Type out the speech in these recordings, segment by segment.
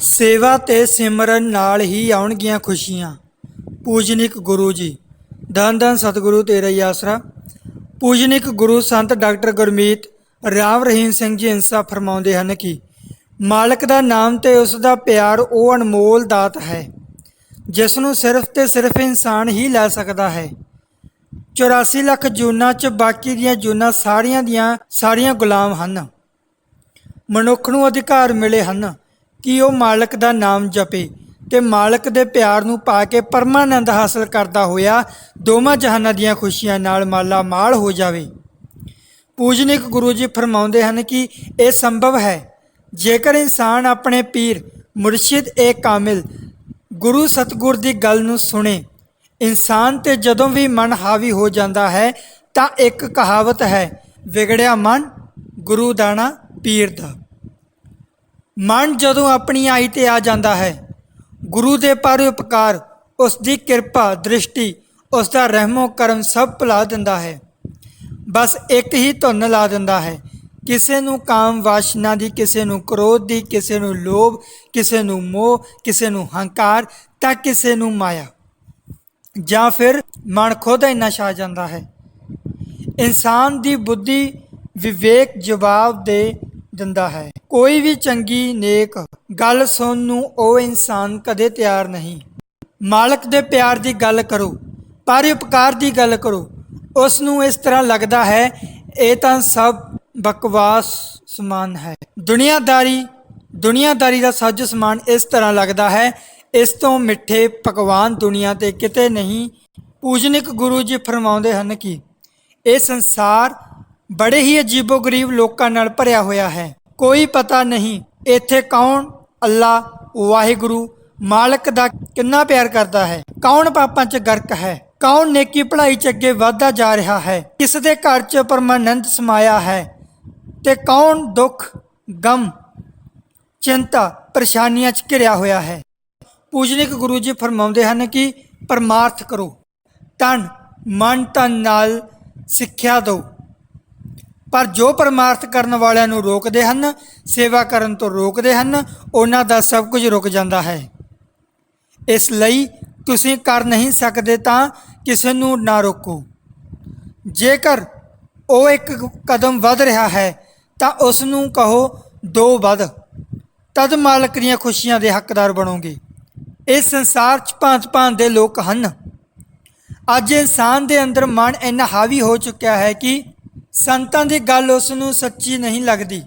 ਸੇਵਾ ਤੇ ਸਿਮਰਨ ਨਾਲ ਹੀ ਆਉਣਗੀਆਂ ਖੁਸ਼ੀਆਂ। ਪੂਜਨਿਕ ਗੁਰੂ ਜੀ, ਧੰਨ ਧੰਨ ਸਤਿਗੁਰੂ ਤੇਰਾ ਹੀ ਆਸਰਾ। ਪੂਜਨਿਕ ਗੁਰੂ ਸੰਤ ਡਾਕਟਰ ਗੁਰਮੀਤ ਰਾਮ ਰਹੀਮ ਸਿੰਘ ਜੀ ਇੰਸਾ ਫਰਮਾਉਂਦੇ ਹਨ ਕਿ ਮਾਲਕ ਦਾ ਨਾਮ ਤੇ ਉਸ ਦਾ ਪਿਆਰ ਉਹ ਅਨਮੋਲ ਦਾਤ ਹੈ, ਜਿਸ ਨੂੰ ਸਿਰਫ ਤੇ ਸਿਰਫ ਇਨਸਾਨ ਹੀ ਲੈ ਸਕਦਾ ਹੈ। 84 ਲੱਖ ਜੂਨਾਂ ਚ ਬਾਕੀ ਦੀਆਂ ਜੂਨਾਂ ਸਾਰੀਆਂ ਦੀਆਂ ਸਾਰੀਆਂ ਗੁਲਾਮ ਹਨ। ਮਨੁੱਖ ਨੂੰ ਅਧਿਕਾਰ ਮਿਲੇ ਹਨ। ਕਿ ਉਹ ਮਾਲਕ ਦਾ ਨਾਮ ਜਪੇ ਤੇ ਮਾਲਕ ਦੇ ਪਿਆਰ ਨੂੰ ਪਾ ਕੇ ਪਰਮਾਨੰਦ ਹਾਸਲ ਕਰਦਾ ਹੋਇਆ ਦੋਵਾਂ ਜਹਾਨਾਂ ਦੀਆਂ ਖੁਸ਼ੀਆਂ ਨਾਲ ਮਾਲਾ ਮਾਲ ਹੋ ਜਾਵੇ। ਪੂਜਨਿਕ ਗੁਰੂ ਜੀ ਫਰਮਾਉਂਦੇ ਹਨ ਕਿ ਇਹ ਸੰਭਵ ਹੈ। ਜੇਕਰ ਇਨਸਾਨ ਆਪਣੇ ਪੀਰ, ਮੁਰਸ਼ਿਦ ਏ ਕਾਮਿਲ ਗੁਰੂ ਸਤਗੁਰ ਦੀ ਗੱਲ ਨੂੰ ਸੁਣੇ, ਇਨਸਾਨ ਤੇ ਜਦੋਂ ਵੀ ਮਨ ਹਾਵੀ ਹੋ ਜਾਂਦਾ ਹੈ ਤਾਂ ਇੱਕ ਕਹਾਵਤ ਹੈ, ਵਿਗੜਿਆ ਮਨ ਗੁਰੂ ਦਾਣਾ ਪੀਰ ਦਾ। ਮਨ ਜਦੋਂ ਆਪਣੀ ਆਈ ਤੇ ਆ ਜਾਂਦਾ ਹੈ, ਗੁਰੂ ਦੇ ਪਰਉਪਕਾਰ ਉਸ ਦੀ ਕਿਰਪਾ, ਦ੍ਰਿਸ਼ਟੀ, ਉਸ ਦਾ ਰਹਿਮੋ ਕਰਮ ਸਭ ਭੁਲਾ ਦਿੰਦਾ ਹੈ। ਬਸ ਇੱਕ ਹੀ ਧੁਨ ਲਾ ਦਿੰਦਾ ਹੈ, ਕਿਸੇ ਨੂੰ ਕਾਮ ਵਾਸ਼ਨਾ ਦੀ, ਕਿਸੇ ਨੂੰ ਕ੍ਰੋਧ ਦੀ, ਕਿਸੇ ਨੂੰ ਲੋਭ, ਕਿਸੇ ਨੂੰ ਮੋਹ, ਕਿਸੇ ਨੂੰ ਹੰਕਾਰ ਤਾਂ ਕਿਸੇ ਨੂੰ ਮਾਇਆ। ਜਾਂ ਫਿਰ ਮਨ ਖੁਦ ਇੰਨਾ ਛਾ ਜਾਂਦਾ ਹੈ। ਇਨਸਾਨ ਦੀ ਬੁੱਧੀ ਵਿਵੇਕ ਜਵਾਬ ਦੇ ਦਿੰਦਾ ਹੈ। ਕੋਈ ਵੀ ਚੰਗੀ ਨੇਕ ਗੱਲ ਸੁਣਨ ਨੂੰ ਉਹ ਇਨਸਾਨ ਕਦੇ ਤਿਆਰ ਨਹੀਂ। ਮਾਲਕ ਦੇ ਪਿਆਰ ਦੀ ਗੱਲ ਕਰੋ ਪਰਉਪਕਾਰ ਦੀ ਗੱਲ ਕਰੋ। ਉਸ ਨੂੰ ਇਸ ਤਰ੍ਹਾਂ ਲੱਗਦਾ ਹੈ, ਇਹ ਤਾਂ ਸਭ ਬਕਵਾਸ ਸਮਾਨ ਹੈ। ਦੁਨੀਆਦਾਰੀ ਦੁਨੀਆਦਾਰੀ ਦਾ ਸੱਜ ਸਮਾਨ ਇਸ ਤਰ੍ਹਾਂ ਲੱਗਦਾ ਹੈ, ਇਸ ਤੋਂ ਮਿੱਠੇ ਪਕਵਾਨ ਦੁਨੀਆ ਤੇ ਕਿਤੇ ਨਹੀਂ। ਪੂਜਨਿਕ ਗੁਰੂ ਜੀ ਫਰਮਾਉਂਦੇ ਹਨ ਕਿ ਇਹ ਸੰਸਾਰ ਬੜੇ ਹੀ ਅਜੀਬੋ-ਗਰੀਬ ਲੋਕਾਂ ਨਾਲ ਭਰਿਆ ਹੋਇਆ ਹੈ। ਕੋਈ ਪਤਾ ਨਹੀਂ ਇੱਥੇ ਕੌਣ ਅੱਲਾ, ਵਾਹਿਗੁਰੂ, ਮਾਲਕ ਦਾ ਕਿੰਨਾ ਪਿਆਰ ਕਰਦਾ ਹੈ। ਕੌਣ ਪਾਪਾਂ 'ਚ ਗਰਕ ਹੈ। ਕੌਣ ਨੇਕੀ ਭਲਾਈ 'ਚ ਅੱਗੇ ਵਧਦਾ ਜਾ ਰਿਹਾ ਹੈ। ਕਿਸ ਦੇ ਘਰ 'ਚ ਪਰਮਾਨੰਦ ਸਮਾਇਆ ਹੈ ਤੇ ਕੌਣ ਦੁੱਖ, ਗਮ, ਚਿੰਤਾ, ਪਰੇਸ਼ਾਨੀਆਂ 'ਚ ਘਿਰਿਆ ਹੋਇਆ ਹੈ। ਪੂਜਨਿਕ ਗੁਰੂ ਜੀ ਫਰਮਾਉਂਦੇ ਹਨ ਕਿ ਪਰਮਾਰਥ ਕਰੋ। ਤਨ ਮਨ ਤਨ ਨਾਲ ਸਿੱਖਿਆ ਦਿਓ। ਪਰ ਜੋ ਪਰਮਾਰਥ ਕਰਨ ਵਾਲਿਆਂ ਨੂੰ ਰੋਕਦੇ ਹਨ, ਸੇਵਾ ਕਰਨ ਤੋਂ ਰੋਕਦੇ ਹਨ, ਉਹਨਾਂ ਦਾ ਸਭ ਕੁਝ ਰੁਕ ਜਾਂਦਾ ਹੈ। ਇਸ ਲਈ ਤੁਸੀਂ ਕਰ ਨਹੀਂ ਸਕਦੇ ਤਾਂ ਕਿਸੇ ਨੂੰ ਨਾ ਰੋਕੋ। ਜੇਕਰ ਉਹ ਇੱਕ ਕਦਮ ਵੱਧ ਰਿਹਾ ਹੈ, ਤਾਂ ਉਸ ਨੂੰ ਕਹੋ, ਦੋ ਵੱਧ। ਤਦ ਮਾਲਕ ਦੀਆਂ ਖੁਸ਼ੀਆਂ ਦੇ ਹੱਕਦਾਰ ਬਣੋਗੇ। ਇਸ ਸੰਸਾਰ 'ਚ ਭਾਂਤ-ਭਾਂਤ ਦੇ ਲੋਕ ਹਨ। ਅੱਜ ਇਨਸਾਨ ਦੇ ਅੰਦਰ ਮਨ ਇੰਨਾ ਹਾਵੀ ਹੋ ਚੁੱਕਿਆ ਹੈ ਕਿ ਸੰਤਾਂ ਦੀ ਗੱਲ ਉਸ ਨੂੰ ਸੱਚੀ ਨਹੀਂ ਲੱਗਦੀ।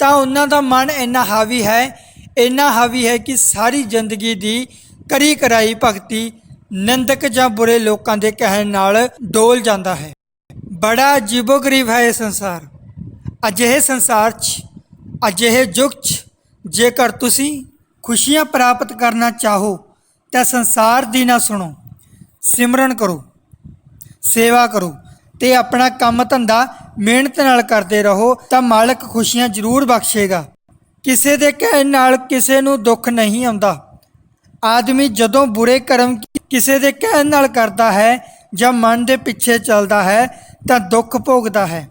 ਤਾਂ ਉਹਨਾਂ ਦਾ ਮਨ ਇੰਨਾ ਹਾਵੀ ਹੈ, ਇੰਨਾ ਹਾਵੀ ਹੈ ਕਿ ਸਾਰੀ ਜ਼ਿੰਦਗੀ ਦੀ ਕਰੀ ਕਰਾਈ ਭਗਤੀ ਨਿੰਦਕ ਜਾਂ ਬੁਰੇ ਲੋਕਾਂ ਦੇ ਕਹਿਣ ਨਾਲ ਡੋਲ ਜਾਂਦਾ ਹੈ। ਬੜਾ ਅਜੀਬੋ-ਗਰੀਬ ਹੈ ਇਹ ਸੰਸਾਰ। ਅਜਿਹੇ ਸੰਸਾਰ 'ਚ, ਅਜਿਹੇ ਯੁੱਗ 'ਚ ਜੇਕਰ ਤੁਸੀਂ ਖੁਸ਼ੀਆਂ ਪ੍ਰਾਪਤ ਕਰਨਾ ਚਾਹੋ, ਤਾਂ ਸੰਸਾਰ ਦੀ ਨਾ ਸੁਣੋ। ਸਿਮਰਨ ਕਰੋ। ਸੇਵਾ ਕਰੋ। ਤੇ ਆਪਣਾ ਕੰਮ ਧੰਦਾ ਮਿਹਨਤ ਨਾਲ ਕਰਦੇ ਰਹੋ ਤਾਂ ਮਾਲਕ ਖੁਸ਼ੀਆਂ ਜ਼ਰੂਰ ਬਖਸ਼ੇਗਾ। ਕਿਸੇ ਦੇ ਕਹਿਣ ਨਾਲ ਕਿਸੇ ਨੂੰ ਦੁੱਖ ਨਹੀਂ ਆਉਂਦਾ। ਆਦਮੀ ਜਦੋਂ ਬੁਰੇ ਕਰਮ ਕਿਸੇ ਦੇ ਕਹਿਣ ਨਾਲ ਕਰਦਾ ਹੈ ਜਾਂ ਮਨ ਦੇ ਪਿੱਛੇ ਚੱਲਦਾ ਹੈ ਤਾਂ ਦੁੱਖ ਭੋਗਦਾ ਹੈ।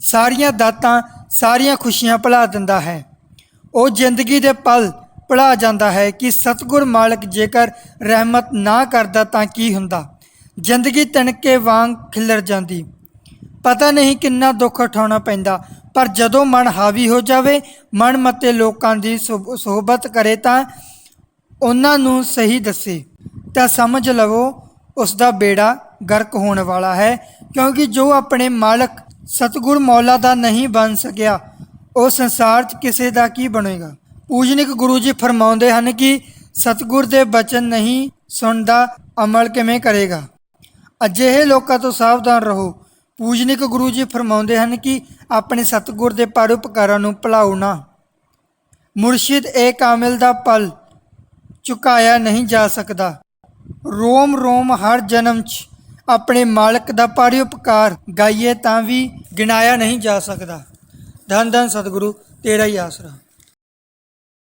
ਸਾਰੀਆਂ ਦਾਤਾਂ ਸਾਰੀਆਂ ਖੁਸ਼ੀਆਂ ਭੁਲਾ ਦਿੰਦਾ ਹੈ। ਉਹ ਜ਼ਿੰਦਗੀ ਦੇ ਪਲ ਭੁਲਾ ਜਾਂਦਾ ਹੈ ਕਿ ਸਤਿਗੁਰ ਮਾਲਕ ਜੇਕਰ ਰਹਿਮਤ ਨਾ ਕਰਦਾ ਤਾਂ ਕੀ ਹੁੰਦਾ? ਜ਼ਿੰਦਗੀ ਤਣਕੇ ਵਾਂਗ ਖਿਲਰ ਜਾਂਦੀ। ਪਤਾ ਨਹੀਂ ਕਿੰਨਾ ਦੁੱਖ ਉਠਾਉਣਾ ਪੈਂਦਾ, ਪਰ ਜਦੋਂ ਮਨ ਹਾਵੀ ਹੋ ਜਾਵੇ, ਮਨ ਮਤੇ ਲੋਕਾਂ ਦੀ ਸੁਭ- ਸੁਹਬਤ ਕਰੇ ਤਾਂ ਉਹਨਾਂ ਨੂੰ ਸਹੀ ਦੱਸੇ। ਤਾਂ ਸਮਝ ਲਵੋ ਉਸ ਦਾ ਬੇੜਾ ਗਰਕ ਹੋਣ ਵਾਲਾ ਹੈ, ਕਿਉਂਕਿ ਜੋ ਆਪਣੇ ਮਾਲਕ ਸਤਿਗੁਰ ਮੌਲਾ ਦਾ ਨਹੀਂ ਬਣ ਸਕਿਆ, ਉਹ ਸੰਸਾਰ 'ਚ ਕਿਸੇ ਦਾ ਕੀ ਬਣੇਗਾ? ਪੂਜਨਿਕ ਗੁਰੂ ਜੀ ਫਰਮਾਉਂਦੇ ਹਨ ਕਿ ਸਤਿਗੁਰ ਦੇ ਬਚਨ ਨਹੀਂ ਸੁਣਦਾ, ਅਮਲ ਕਿਵੇਂ ਕਰੇਗਾ? ਅਜਿਹੇ ਲੋਕਾਂ ਤੋਂ ਸਾਵਧਾਨ ਰਹੋ। ਪੂਜਨਿਕ ਗੁਰੂ ਜੀ ਫਰਮਾਉਂਦੇ ਹਨ ਕਿ ਆਪਣੇ ਸਤਿਗੁਰ ਦੇ ਪਰਉਪਕਾਰਾਂ ਨੂੰ ਭੁਲਾਓ ਨਾ। ਮੁਰਸ਼ਿਦ ਏ ਕਾਮਿਲ ਦਾ ਪਲ ਚੁਕਾਇਆ ਨਹੀਂ ਜਾ ਸਕਦਾ। ਰੋਮ ਰੋਮ ਹਰ ਜਨਮ 'ਚ ਆਪਣੇ ਮਾਲਕ ਦਾ ਪਰਉਪਕਾਰ ਗਾਈਏ ਤਾਂ ਵੀ ਗਿਣਾਇਆ ਨਹੀਂ ਜਾ ਸਕਦਾ। ਧੰਨ ਧੰਨ ਸਤਿਗੁਰੂ, ਤੇਰਾ ਹੀ ਆਸਰਾ।